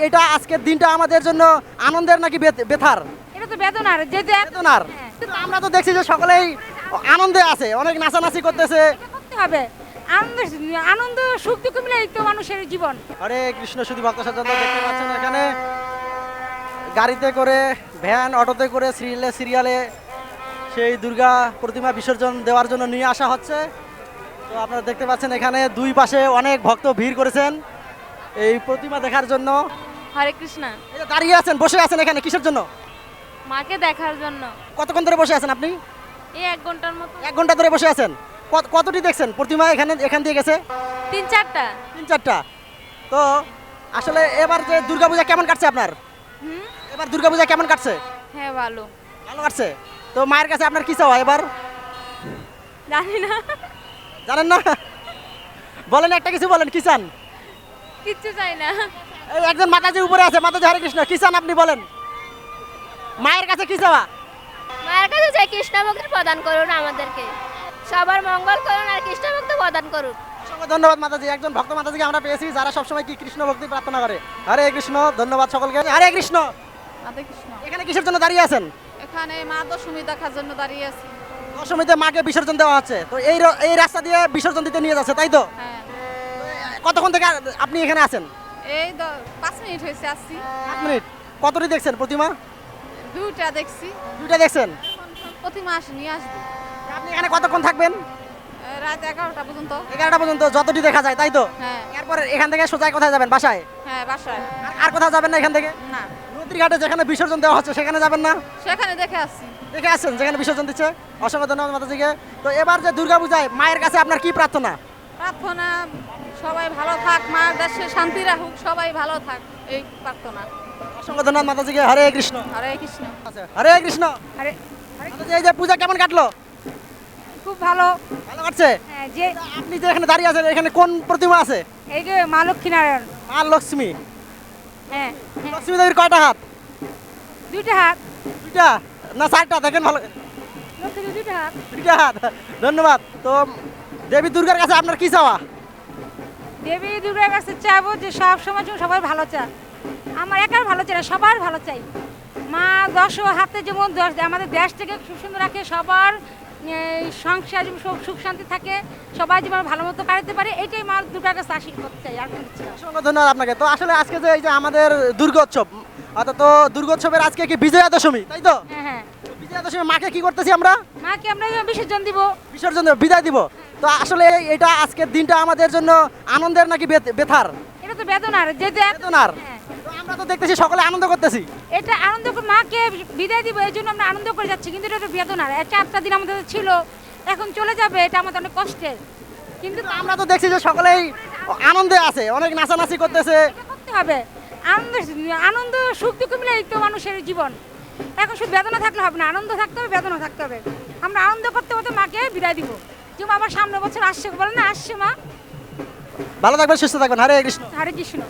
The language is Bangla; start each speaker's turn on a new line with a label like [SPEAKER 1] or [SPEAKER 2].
[SPEAKER 1] এটা আজকের দিনটা আমাদের জন্য আনন্দের নাকি বেথার?
[SPEAKER 2] এটা তো বেদনার এক-
[SPEAKER 1] বেদনার।
[SPEAKER 2] হ্যাঁ।
[SPEAKER 1] আমরা তো দেখছি যে সকলেই আনন্দে আছে অনেক নাচানাচি করতেছে।
[SPEAKER 2] করতে হবে। আনন্দ আনন্দ সুখ দুঃখ মিলে তো মানুষের জীবন।
[SPEAKER 1] হরে কৃষ্ণ শুধু ভক্ত সাজান্ত দেখতে পাচ্ছেন এখানে। গাড়িতে করে ভ্যান অটোতে করে সিরিয়ালে সিরিয়ালে সেই দুর্গা প্রতিমা বিসর্জন দেওয়ার জন্য নিয়ে আসা হচ্ছে। তো আপনারা দেখতে পাচ্ছেন এখানে দুই পাশে অনেক ভক্ত ভিড় করেছেন। এই প্রতিমা দেখার জন্য।
[SPEAKER 3] হরে কৃষ্ণা।
[SPEAKER 1] এই যে দাঁড়িয়ে আছেন বসে আছেন এখানে কিসের জন্য?
[SPEAKER 3] মাকে দেখার জন্য।
[SPEAKER 1] কতক্ষণ ধরে বসে আছেন আপনি?
[SPEAKER 3] এই এক ঘণ্টার মতো।
[SPEAKER 1] এক ঘণ্টা ধরে বসে আছেন। কত- কতটি দেখছেন? প্রতিমা এখানে এখান দিয়ে গেছে?
[SPEAKER 3] তিন চারটা।
[SPEAKER 1] তিন চারটা। তো আসলে এবার যে দুর্গাপূজা কেমন কাটছে আপনার?
[SPEAKER 3] হুম?
[SPEAKER 1] এবার দুর্গাপূজা কেমন কাটছে?
[SPEAKER 3] হ্যাঁ ভালো।
[SPEAKER 1] ভালো কাটছে। তো মায়ের কাছে আপনার কি চাওয়া এবার?
[SPEAKER 3] জানি না।
[SPEAKER 1] জানেন না? বলেন একটা কিছু বলেন কি চান?
[SPEAKER 3] কিচ্ছু চাই না।
[SPEAKER 1] একজন মাতাজি উপরে আছে মাতাজি হরে কৃষ্ণ কি চান আপনি বলেন? মায়ের কাছে কি চাওয়া?
[SPEAKER 4] মায়ের কাছে চাই কৃষ্ণ ভক্তি প্রদান করুন আমাদেরকে। সবার মঙ্গল করুন আর কৃষ্ণ ভক্তি প্রদান করুন।
[SPEAKER 1] অসংখ্য ধন্যবাদ মাতাজি একজন ভক্ত মাতাজিকে আমরা পেয়েছি যারা সবসময় কি কৃষ্ণ ভক্তি প্রার্থনা করে। হরে কৃষ্ণ ধন্যবাদ সকলকে। হরে কৃষ্ণ।
[SPEAKER 5] রাধে কৃষ্ণ।
[SPEAKER 1] এখানে কিসের জন্য দাঁড়িয়ে আছেন?
[SPEAKER 5] এখানে মা দশমী দেখার জন্য দাঁড়িয়ে আছি।
[SPEAKER 1] দশমীতে মাকে বিসর্জন দেওয়া হচ্ছে। তো এই এই রাস্তা দিয়ে বিসর্জন দিতে নিয়ে যাচ্ছে তাই তো?
[SPEAKER 5] হ্যাঁ।
[SPEAKER 1] কতক্ষণ থেকে আপনি এখানে আছেন?
[SPEAKER 5] এই পাঁচ মিনিট হয়েছে আসছি।
[SPEAKER 1] এক মিনিট। কতটি দেখছেন প্রতিমা?
[SPEAKER 5] দুটা দেখছি।
[SPEAKER 1] দুইটা দেখছেন?
[SPEAKER 5] প্রতিমা আসে নিয়ে আসব।
[SPEAKER 1] আপনি এখানে কতক্ষণ থাকবেন?
[SPEAKER 5] রাত এগারোটা পর্যন্ত।
[SPEAKER 1] এগারোটা পর্যন্ত যতটি দেখা যায় তাই তো?
[SPEAKER 5] হ্যাঁ।
[SPEAKER 1] এরপর এখান থেকে সোজাই কোথায় যাবেন বাসায়?
[SPEAKER 5] হ্যাঁ বাসায়।
[SPEAKER 1] আর- কোথাও যাবেন না এখান থেকে?
[SPEAKER 5] না।
[SPEAKER 1] নদীর ঘাটে যেখানে বিসর্জন দেওয়া হচ্ছে সেখানে যাবেন না?
[SPEAKER 5] সেখানে দেখে আসছি।
[SPEAKER 1] দেখে আসছেন যেখানে বিসর্জন দিচ্ছে? অসংখ্য ধন্যবাদ মাতাজিকে। তো এবার যে দুর্গা পূজায় মায়ের কাছে আপনার কি প্রার্থনা?
[SPEAKER 5] প্রার্থনা সবাই ভালো থাক মা দেশে শান্তি রাখুক সবাই ভালো থাক এই প্রার্থনা।
[SPEAKER 1] অসংখ্য ধন্যবাদ মাতাজিকে। হরে কৃষ্ণ।
[SPEAKER 5] হরে কৃষ্ণ।
[SPEAKER 1] আচ্ছা, হরে কৃষ্ণ। মাতাজি, এই যে পূজা কেমন কাটলো?
[SPEAKER 2] খুব ভালো।
[SPEAKER 1] ভালো কাটছে?
[SPEAKER 2] হ্যাঁ, যে
[SPEAKER 1] আপনি যে এখানে দাঁড়িয়ে আছেন এখানে কোন প্রতিমা আছে?
[SPEAKER 2] এই যে মা লক্ষ্মীনারায়ণ।
[SPEAKER 1] মা লক্ষ্মী।
[SPEAKER 2] হ্যাঁ হ্যাঁ,
[SPEAKER 1] লক্ষ্মী দেবীর কয়টা হাত?
[SPEAKER 2] দুইটা হাত।
[SPEAKER 1] দুইটা? না চারটা। দেখেন ভালো
[SPEAKER 2] দুইটা হাত।
[SPEAKER 1] ধন্যবাদ। তো দেবী দুর্গার কাছে আপনার কি চাওয়া?
[SPEAKER 2] দেবী দুর্গার কাছে চাইব যে সব সময় যেন সবার ভালো চায়। আমার একার ভালো চাই সবার ভালো চাই। মা দশ হাতে যেমন দশ আমাদের দেশটাকে খুব সুন্দর রাখে সবার সংসার সুখ শান্তি থাকে সবাই যেমন ভালো মতো কাটাতে পারে এটাই মা দুর্গার কাছে আশীর্বাদ চাই আর কিছু না।
[SPEAKER 1] অসংখ্য ধন্যবাদ আপনাকে। তো আসলে আজকে যে এই যে আমাদের দুর্গোৎসব অর্থাৎ তো দুর্গোৎসবের আজকে কি বিজয়া দশমী তাই তো?
[SPEAKER 2] হ্যাঁ হ্যাঁ।
[SPEAKER 1] তো দশমী মাকে কি করতেছি আমরা?
[SPEAKER 2] মাকে আমরা বিসর্জন দিব।
[SPEAKER 1] বিসর্জন দেব বিদায় দিব। তো আসলে এটা আজকের দিনটা আমাদের জন্য আনন্দের নাকি বেথার?
[SPEAKER 2] এটা তো বেদনার এক-
[SPEAKER 1] বেদনার।
[SPEAKER 2] হ্যাঁ।
[SPEAKER 1] আমরা তো দেখতেছি সকলে আনন্দ করতেছি।
[SPEAKER 2] এটা আনন্দ মাকে বিদায় দিব এই জন্য আমরা আনন্দ করে যাচ্ছি কিন্তু এটা একটা বেদনার। চারটা দিন আমাদের ছিল এখন চলে যাবে এটা আমাদের অনেক কষ্টের। কিন্তু
[SPEAKER 1] কিন্তু আমরা তো দেখছি যে সকলেই আনন্দে আছে অনেক নাচানাচি করতেছে।
[SPEAKER 2] করতে হবে। আনন্দ আনন্দ সুখ দুঃখ মিলে তো মানুষের জীবন। এখন শুধু বেদনা থাকলে হবে না আনন্দ থাকতে হবে বেদনা থাকতে হবে। আমরা আনন্দ করতে করতে মাকে বিদায় দিব। যে মা আমার সামনে বছর আসছে বলে না আসছে মা।
[SPEAKER 1] ভালো থাকবেন সুস্থ থাকবেন। হরে কৃষ্ণ।
[SPEAKER 2] হরে কৃষ্ণ।